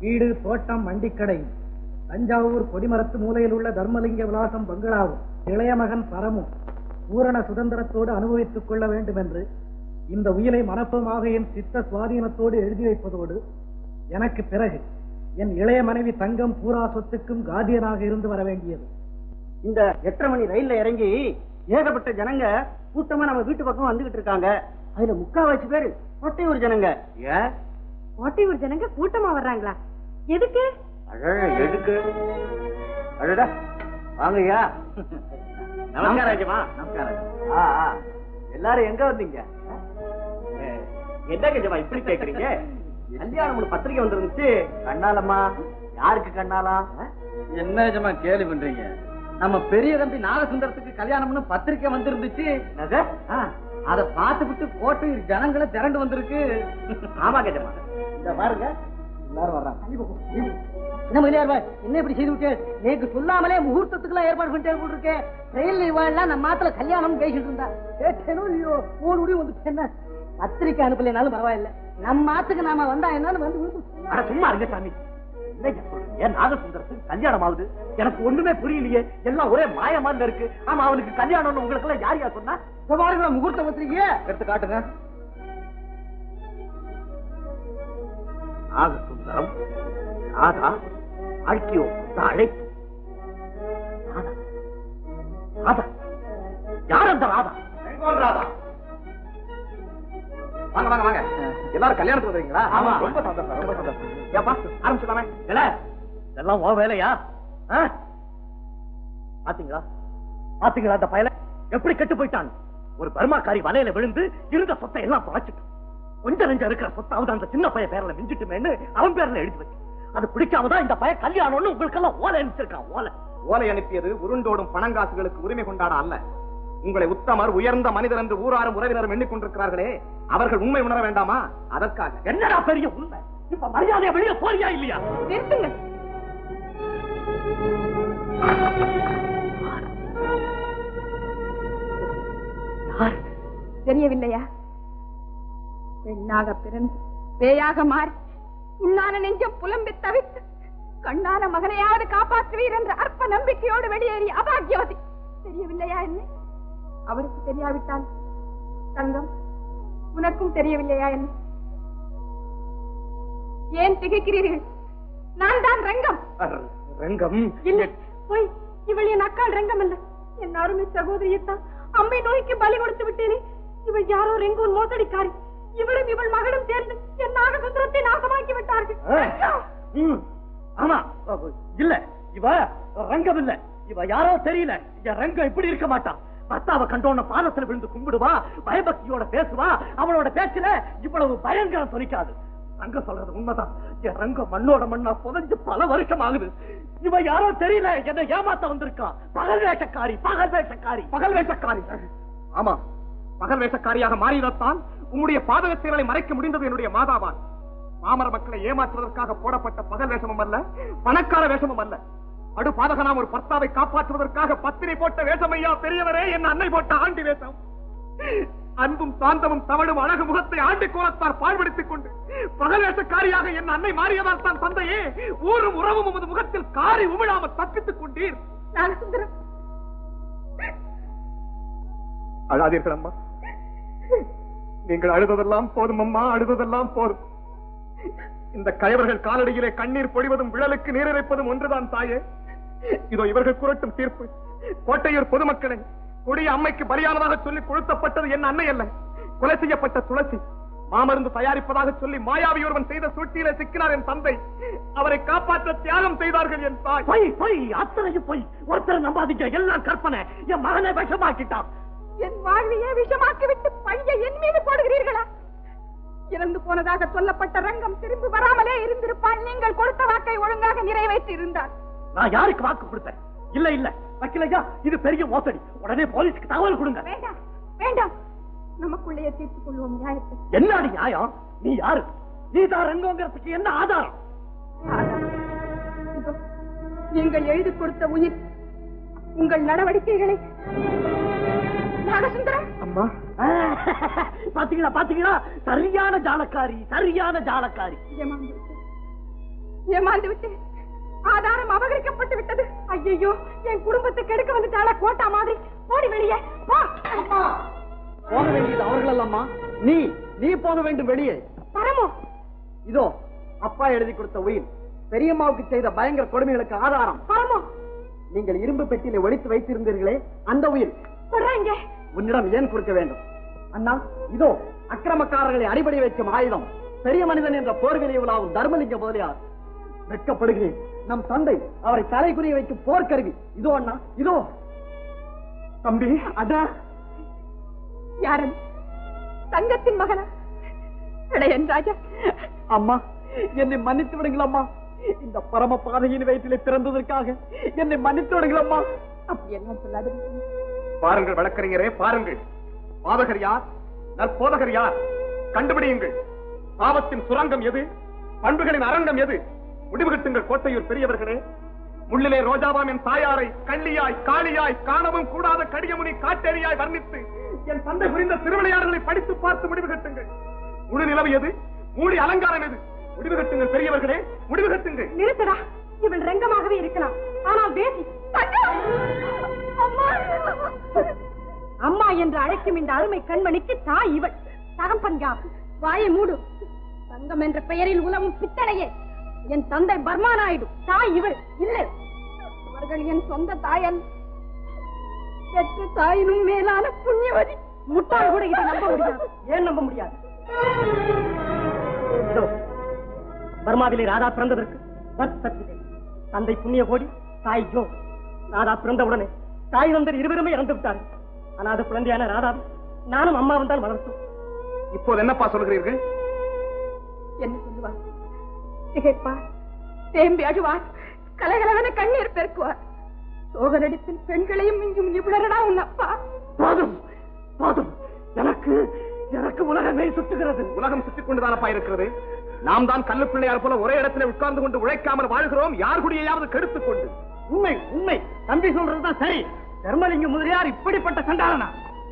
வீடு தோட்டம் வண்டிக்கடை. தஞ்சாவூர் கொடிமரத்து மூலையில் உள்ள தர்மலிங்க விலாசம் பங்களாவும் இளைய மகன் பரமும் பூரண சுதந்திரத்தோடு அனுபவித்துக் கொள்ள வேண்டும் என்று இந்த உயிரை மனப்பமாக என் சித்த சுவாதீனத்தோடு எழுதி வைப்பதோடு எனக்கு பிறகு என் இளைய மனைவி தங்கம் பூரா சொத்துக்கும் காதியனாக இருந்து வர வேண்டியது. இந்த எட்டரை மணி ரயில்ல இறங்கி ஏகப்பட்ட ஜனங்க கூட்டமா நம்ம வீட்டு பக்கம் வந்துகிட்டு இருக்காங்க. அதுல முக்காவாசி பேரு கொட்டையூர் ஜனங்க. ஏன் கோட்டையூர் ஜனங்க கூட்டமா வர்றாங்களா? எதுக்கு? எதுக்கு? அடடா வாங்கய்யா. நமஸ்காரம் ராஜமா நமஸ்காரம். எல்லாரும் எங்க வந்தீங்க? என்ன கஜமா இப்படி கேக்குறீங்க? கல்யாணம் ஒரு பத்திரிக்கை வந்துருந்துச்சு. கண்ணாலம்மா யாருக்கு கண்ணாலா? என்ன நிஜமா கேலி பண்றீங்க? நம்ம பெரிய தம்பி நாகசுந்தரத்துக்கு கல்யாணம்னு பத்திரிக்கை வந்திருந்துச்சு. அத பார்த்துவிட்டு கோட்டை ஜனங்களை திரண்டு வந்திருக்கு. ஆமா கஜமா. இந்த பாருங்க எல்லாரும் வர்றாங்க. என்ன மொழியார் என்ன இப்படி செய்து விட்டு சொல்லாமலே முகூர்த்தத்துக்குலாம் ஏற்பாடு பண்ணிட்டே போட்டுருக்கேன் ரயில் இவாள்லாம் நம்ம மாத்துல கல்யாணம் பேசிட்டு இருந்தா. கேட்டேனோ இல்லையோ? ஒரு முடிவு வந்து என்ன? பத்திரிக்கை அனுப்பலைனாலும் பரவாயில்ல. நம்ம மாத்துக்கு நாம வந்தா என்னன்னு வந்து சும்மா இருங்க சாமி. சொல்றீங்க? நாகசுந்தரத்துக்கு கல்யாணம் ஆகுது எனக்கு ஒண்ணுமே புரியலையே. எல்லாம் ஒரே மாயமால இருக்கு. ஆமா அவனுக்கு கல்யாணம்னு உங்களுக்கு எல்லாம் யார் யார் சொன்னா? இப்ப பாருங்க முகூர்த்த பத்திரிக்கையே எடுத்து காட்டுங்க. நாகசுந்தரம் ராதா வாழ்க்கையோ அழைப்பு. ராதா. ராதா. யார் அந்த ராதா? ராதா. வாங்க வாங்க வாங்க. எல்லாரும் கல்யாணத்துக்கு வந்துறீங்களா ஆமா. ரொம்ப சந்தோஷம் ரொம்ப சந்தோஷம். ஏப்பா ஆரம்பிச்சுதானே இல்ல இதெல்லாம் உன் வேலையா? பாத்தீங்களா? பாத்தீங்களா அந்த பயல? எப்படி கெட்டு போயிட்டான்? ஒரு பர்மாக்காரி வலையில விழுந்து இருந்த சொத்தை எல்லாம் தொலைச்சிட்டான் கொஞ்ச நெஞ்சம் இருக்கிற சொத்தாவது அந்த சின்ன பையன் பேர்ல மிஞ்சிட்டுமேன்னு அவன் பேர்ல எழுதி வச்சு. அது பிடிக்காம தான் இந்த பையன் கல்யாணம்னு உங்களுக்கு எல்லாம் ஓலை அனுப்பிச்சிருக்கான் ஓலை. ஓலை அனுப்பியது உருண்டோடும் பணங்காசுகளுக்கு உரிமை கொண்டாட அல்ல. உங்களை உத்தமர் உயர்ந்த மனிதர் என்று ஊராரும் உறவினரும் எண்ணிக்கொண்டிருக்கிறார்களே அவர்கள் உண்மை உணர வேண்டாமா? அதற்காக. என்னடா பெரிய உண்மை? இப்ப மரியாதையா வெளியே போறியா இல்லையா? நிறுத்துங்க. தெரியவில்லையா? பெண்ணாக பிறந்து பேயாக மாறி உன்னான நெஞ்சம் புலம்பி தவித்து கண்ணான மகனையாவது காப்பாற்றுவீர் என்ற அற்ப நம்பிக்கையோடு வெளியேறி அபாகியவதி தெரியவில்லையா என்ன? அவருக்கு தெரியாவிட்டால்? தங்கம் உனக்கும் தெரியவில்லையா என்ன? ஏன் திகைக்கிறீர்கள்? நான் தான் ரங்கம். ரங்கம்? இல்லை போய் இவள் என் அக்காள் ரங்கம் அல்ல. என் அருமை சகோதரியத்தான் அம்மை நோய்க்கு பலி கொடுத்து விட்டேனே. இவள் யாரோ ரெங்கூர் மோசடிக்காரி. இவளும் இவள் மகளும் சேர்ந்து என் நாகசுந்தரத்தை நாசமாக்கி விட்டார்கள். ஆமா இல்ல இவ ரங்கம் இல்ல. இவ யாரோ தெரியல. ரங்கம் இப்படி இருக்க மாட்டான் பத்தாவ கண்டோன பாதத்துல விழுந்து கும்பிடுவா பயபக்தியோட பேசுவா அவளோட பேச்சுல இவ்வளவு பயங்கரம் துணிக்காது ரங்க சொல்றது உண்மைதான். என் ரங்க மண்ணோட மண்ணா புதைஞ்சு பல வருஷம் ஆகுது இவ யாரோ தெரியல என்ன ஏமாத்த வந்திருக்கான் பகல் வேஷக்காரி பகல் வேஷக்காரி. பகல் வேஷக்காரி. ஆமா பகல் வேஷக்காரியாக மாறியதான் உம்முடைய பாதக செயலை மறைக்க முடிந்தது என்னுடைய மாதாவான் மாமர மக்களை ஏமாற்றுவதற்காக போடப்பட்ட பகல் வேஷமும் அல்ல பணக்கார வேஷமும் அல்ல. அடு பாதகனாம் ஒரு பர்த்தாவை காப்பாற்றுவதற்காக பத்திரை போட்ட வேஷமையா பெரியவரே என் அன்னை போட்ட ஆண்டி வேஷம். அன்பும் சாந்தமும் தவழும் அழகு முகத்தை ஆண்டி கோலத்தார் பாழ்படுத்திக் கொண்டு பகல் வேஷக்காரியாக என் அன்னை மாறியதால் தான் தந்தையே ஊரும் உறவும் உமது முகத்தில் காரி உமிழாமல் தப்பித்துக் கொண்டீர். அழாதீர்கள் அம்மா. நீங்கள் அழுததெல்லாம் போதும் அம்மா அழுததெல்லாம் போதும். இந்த கயவர்கள் காலடியிலே கண்ணீர் பொழிவதும் விழலுக்கு நீரிழைப்பதும் ஒன்றுதான் தாயே. இதோ இவர்கள் குரட்டும் தீர்ப்பு. கோட்டையூர் பொதுமக்களே கொடிய அம்மைக்கு பலியானதாக சொல்லி கொளுத்தப்பட்டது என் அன்னை அல்ல. கொலை செய்யப்பட்ட துளசி. மாமருந்து தயாரிப்பதாக சொல்லி மாயாவி ஒருவன் செய்த சூழ்ச்சியிலே சிக்கினார் என் தந்தை. அவரை காப்பாற்ற தியாகம் செய்தார்கள் என் தாய். பொய் பொய் அத்தனையும் பொய். ஒருத்தர் நம்பாதீங்க. எல்லாம் கற்பனை. என் மகனை விஷமாக்கிட்டான். என் வாழ்வையே விஷமாக்கி விட்டு பைய என் மீது போடுகிறீர்களா? இறந்து போனதாக சொல்லப்பட்ட ரங்கம் திரும்பி வராமலே இருந்திருப்பான் நீங்கள் கொடுத்த வாக்கை ஒழுங்காக நிறைவேற்றி இருந்தார் நான் யாருக்கு வாக்கு கொடுத்தேன்? இல்ல இல்ல. வக்கீலையா இது பெரிய மோசடி. உடனே போலீஸ்க்கு தகவல் கொடுங்க. வேண்டாம் வேண்டாம். நமக்குள்ளேயே தீர்த்துக் கொள்வோம் நியாயத்தை. என்னடி நியாயம்? நீ யாரு? நீ தான் ரங்கங்கிறதுக்கு என்ன ஆதாரம்? நீங்கள் எழுதி கொடுத்த உயிர். உங்கள் நடவடிக்கைகளை. நாகசுந்தரம்? அம்மா. பாத்தீங்களா பாத்தீங்களா? சரியான ஜாலக்காரி சரியான ஜாலக்காரி. ஏமாந்து ஏமாந்து விட்டேன். ஆதாரம் அபகரிக்கப்பட்டு விட்டது. ஐயோ என் குடும்பத்தை கெடுக்க வந்துட்டாள கோட்டா மாதிரி? ஓடி வெளியே போ. போக வேண்டியது அவர்கள் அல்லம்மா நீ நீ போக வேண்டும் வெளியே. பரமோ. இதோ அப்பா எழுதி கொடுத்த உயிர் பெரியம்மாவுக்கு செய்த பயங்கர கொடுமைகளுக்கு ஆதாரம். பரமோ. நீங்கள் இரும்பு பெட்டியில ஒழித்து வைத்திருந்தீர்களே அந்த உயிர் சொல்றேங்க உன்னிடம் ஏன் கொடுக்க வேண்டும்? அண்ணா இதோ அக்கிரமக்காரர்களை அடிபடி வைக்கும் ஆயுதம். பெரிய மனிதன் என்ற போர்களில் உலாவும் தர்மலிங்க முதலியார் வெட்கப்படுகிறேன். நம் தந்தை அவரை தலைக்குரிய வைக்கும் போர்க்கருவி இதோ அண்ணா இதோ. தம்பி. அதான் யாரன்? தங்கத்தின் மகனா? இளையன் ராஜா. அம்மா என்னை மன்னித்து விடுங்கள் அம்மா இந்த பரம பாதையின் வயிற்றிலே பிறந்ததற்காக என்னை மன்னித்து விடுங்கள் அம்மா அப்படி எல்லாம் சொல்லாது பாருங்கள் வழக்கறிஞரே பாருங்கள். பாதகர் யார்? நற்போதகர் யார்? கண்டுபிடியுங்கள். பாவத்தின் சுரங்கம் எது? பண்புகளின் அரங்கம் எது? முடிவுகட்டுங்கள் கோட்டையூர் பெரியவர்களே. முள்ளிலே ரோஜாவாம் என் தாயாரை கள்ளியாய் காளியாய் காணவும் கூடாத கடியமுனி காட்டேரியாய் வர்ணித்து என் தந்தை புரிந்த திருவிளையாடல்களை படித்து பார்த்து முடிவு கட்டுங்கள் முழு நிலவு எது? மூடி அலங்காரம் எது? முடிவு கட்டுங்கள் பெரியவர்களே முடிவு கட்டுங்கள் நிறுத்தடா. இவன் ரங்கமாகவே இருக்கலாம். ஆனால் பேசி அம்மா! என்று அழைக்கும் இந்த அருமை கண்மணிக்கு தாய் இவள். தகப்பன் வாயை மூடு. தங்கம் என்ற பெயரில் உலவும் பித்தளையே. என் தந்தை பர்மா நாயுடு தாய் இவள். இல்லை. அவர்கள் என் சொந்த தாயன் பெற்ற தாயினும் மேலான புண்ணியவதி. முட்டாள் கூட இதை நம்ப முடியாது. ஏன் நம்ப முடியாது? பர்மாவிலே ராதா பிறந்ததற்கு. தந்தை புண்ணிய கோடி தாய் ஜோ. ராதா பிறந்தவுடனே தாய் நந்தர் இருவருமே இறந்து விட்டார்கள். அனாத குழந்தையான ராதா நானும் அம்மாவும் தான் வளர்த்தோம். இப்போது என்னப்பா சொல்கிறீர்கள் என்ன சொல்லுவார்? திகைப்பார் தேம்பி அழுவார். கலகலவன கண்ணீர் பெருக்குவார். சோக நடிப்பில் பெண்களையும் இங்கும் நிபுணரடா உன் அப்பா. போதும் போதும். எனக்கு எனக்கு உலகமே சுத்துகிறது உலகம் சுற்றிக் கொண்டுதானப்பா இருக்கிறது? நாம் தான் கல்லு பிள்ளையார் போல ஒரே இடத்துல உட்கார்ந்து கொண்டு உழைக்காமல் வாழ்கிறோம். யார் குடியையாவது கெடுத்துக் கொண்டு. உண்மை உண்மை. தம்பி சொல்றதுதான் சரி. தர்மலிங்க முதலியார் இப்படிப்பட்ட சண்டாளனா?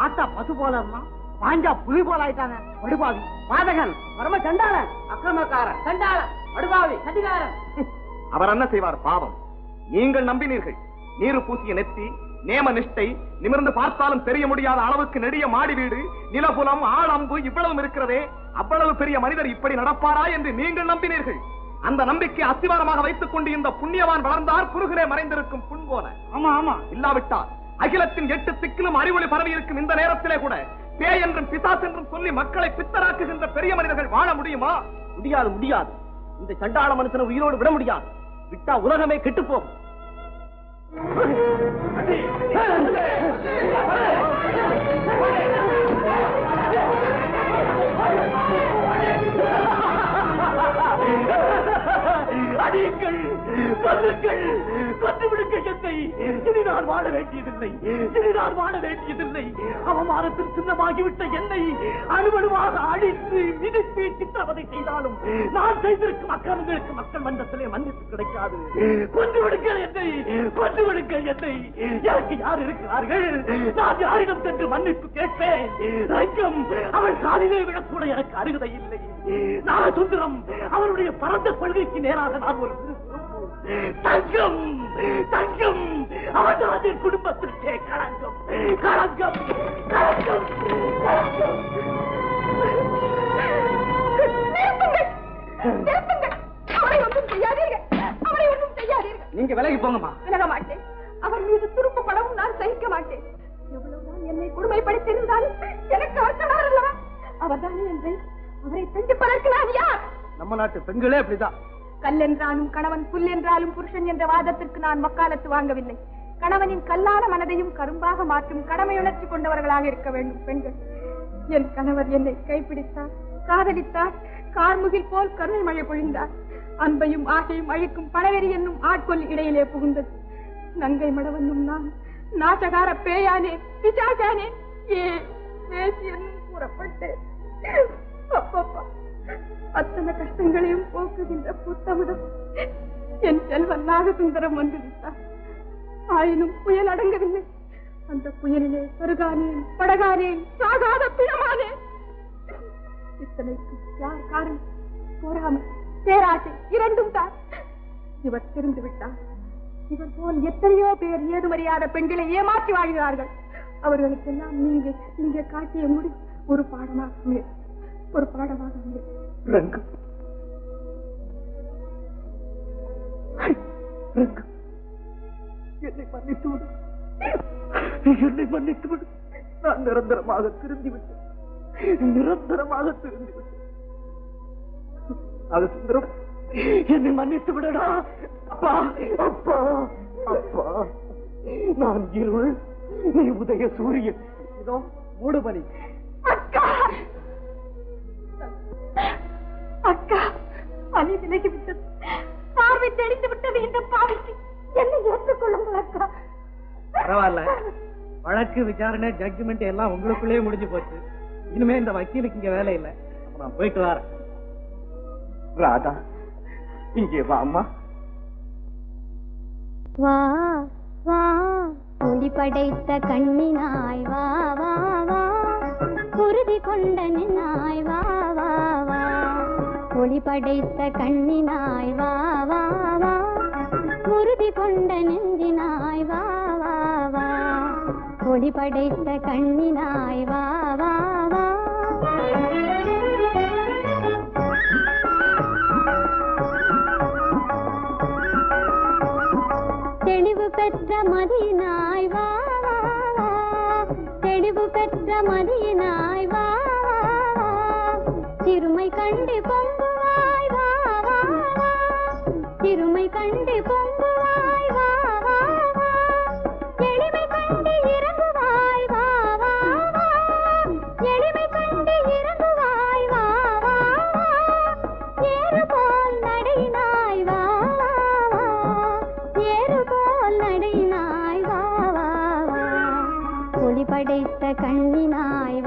பார்த்தா பசு போல இருந்தான். பாஞ்சா புலி போல ஆயிட்டாங்க படுபாவி. பாதகன் பரம சண்டாளன். அக்கிரமக்காரன். சண்டாளன். அவர் என்ன செய்வார்? பாவம். நீங்கள் நம்பினீர்கள். நீரு பூசிய நெத்தி நேம நிஷ்டை நிமிர்ந்து பார்த்தாலும் தெரிய முடியாத அளவுக்கு நெடிய மாடி வீடு நிலபுலம் ஆளம்பு இவ்வளவும் இருக்கிறதே. அவ்வளவு பெரிய மனிதர் இப்படி நடப்பாரா என்று நீங்கள் நம்பினீர்கள். அந்த நம்பிக்கை அஸ்திவாரமாக வைத்துக் கொண்டு இந்த புண்ணியவான் வளர்ந்தார் குறுகிலே மறைந்திருக்கும் புண் போல. ஆமா ஆமா. இல்லாவிட்டால் அகிலத்தின் எட்டு திக்கிலும் அறிவொளி பரவி இருக்கும் இந்த நேரத்திலே கூட பேய் என்றும் பிசாஸ் என்றும் சொல்லி மக்களை பித்தராக்குகின்ற பெரிய மனிதர்கள் வாழ முடியுமா? முடியாது முடியாது. இந்த சண்டாள மனுஷனை உயிரோடு விட முடியாது. விட்டா உலகமே கெட்டு போகும். அடியுங்கள் கொல்லுங்கள் கொண்டு என்னை இனி நான் வாழ வேண்டியதில்லை. இனி நான் வாழ வேண்டியதில்லை. அவமானத்தில் சின்னமாகிவிட்ட என்னை அணுவணுவாக அழித்து மிதித்து சித்திரவதை செய்தாலும் நான் செய்திருக்கும் அக்கிரமங்களுக்கு மக்கள் மன்றத்திலே மன்னிப்பு கிடைக்காது. கொண்டு என்னை என்னை. எனக்கு யார் இருக்கிறார்கள்? நான் யாரிடம் சென்று மன்னிப்பு கேட்பேன்? ரங்கம் அவள் விடக்கூட எனக்கு அருகதை இல்லை. நான் சுந்தரம் அவருடைய பரந்த கொள்கைக்கு நேராக நான் ஒரு தங்கம் தங்கம். அவன் என் குடும்பத்திற்கே களங்கம் களங்கம் களங்கம் களங்கம். நீங்க விலகி போங்கம்மா. விலக மாட்டேன் அவர் மீது துருப்பு படவும் நான் சகிக்க மாட்டேன். எவ்வளவுதான் என்னை கொடுமைப்படுத்தியிருந்தாலும் எனக்கு அவர் கணவர் அல்லவா அவர்தானே என்றை அவரை நான் யார்? நம்ம நாட்டு பெண்களே அப்படிதான். கல் என்றாலும் கணவன் புல் என்றாலும் புருஷன் என்ற வாதத்திற்கு நான் வக்காலத்து வாங்கவில்லை. கணவனின் கல்லான மனதையும் கரும்பாக மாற்றும் கடமையுணர்ச்சி கொண்டவர்களாக இருக்க வேண்டும் பெண்கள். என் கணவர் என்னை கைப்பிடித்தார் காதலித்தார் கார்முகில் போல் கருணை மழை பொழிந்தார். அன்பையும் ஆசையும் அழிக்கும் பழவெறி என்னும் ஆட்கொள் இடையிலே புகுந்தது. நங்கை மடவனும் நான் நாசகார பேயானே பிசாசானே ஏ பேசி என்னும் கூறப்பட்டேன் அப்பப்பா. அத்தனை கஷ்டங்களையும் போக்குகின்ற புத்தமுடம் என் செல்வன் நாகசுந்தரம் வந்துவிட்டார் ஆயினும் புயல் அடங்கவில்லை. அந்த புயலிலே பருகானேன் படகானேன் சாகாத பிணமானேன். இத்தனைக்கு யார் காரணம்? போராமை பேராசை இரண்டும் தான். இவர் திருந்து விட்டார். இவர் போல் எத்தனையோ பேர் ஏதுமறியாத பெண்களை ஏமாற்றி வாழ்கிறார்கள். அவர்களுக்கெல்லாம் நீங்க இங்கே காட்டிய முடி ஒரு பாடமாக ஒரு பாடமாக ரங்கு ரங்கு என்னை மன்னித்து விடு. என்னை மன்னித்து விடு. நான் நிரந்தரமாக திருந்திவிட்டேன். நிரந்தரமாக திருந்திவிட்டேன். அது சுந்தரம் என்னை மன்னித்து விடடா. அப்பா அப்பா அப்பா. நான் இருள் நீ உதய சூரியன். இதோ மூடுபனி. அக்கா! அக்கா பணி விலகி விட்டது. பார்வை தெரிந்து விட்டது இந்த பாவிக்கு என்னை ஏற்றுக்கொள்ளுங்கள் அக்கா. பரவாயில்ல. வழக்கு விசாரணை ஜட்ஜ்மெண்ட் எல்லாம் உங்களுக்குள்ளேயே முடிஞ்சு போச்சு. இனிமே இந்த வக்கீலுக்கு இங்க வேலை இல்லை. நான் போயிட்டு வரேன். ராதா இங்கே வா அம்மா. வா வா ஒளி படைத்த கண்ணினாய். வா வா வா குருதி கொண்ட நின்னாய். வா ஒளி படைத்த கண்ணினாய் வா வா வா. உறுதி கொண்ட நெஞ்சினாய் வா வா வா. ஒளி படைத்த கண்ணினாய் வா வா வா. தெளிவு பெற்ற மதியினாய் வா வா, வா. தெளிவு பெற்ற மதியினாய் வா வா, சிறுமை கண்டு பொங்குவாய் கண்டு பொங்குவாய் வா வா, வா. எளிமை கண்டு இறங்குவாய் வா வா, வா. எளிமை கண்டு இறங்குவாய் வா வா, வா. ஏறு போல் நடையினாய் வா வா, வா. ஏறு போல் நடையினாய் வா வா, வா. ஒளி படைத்த கண்ணினாய்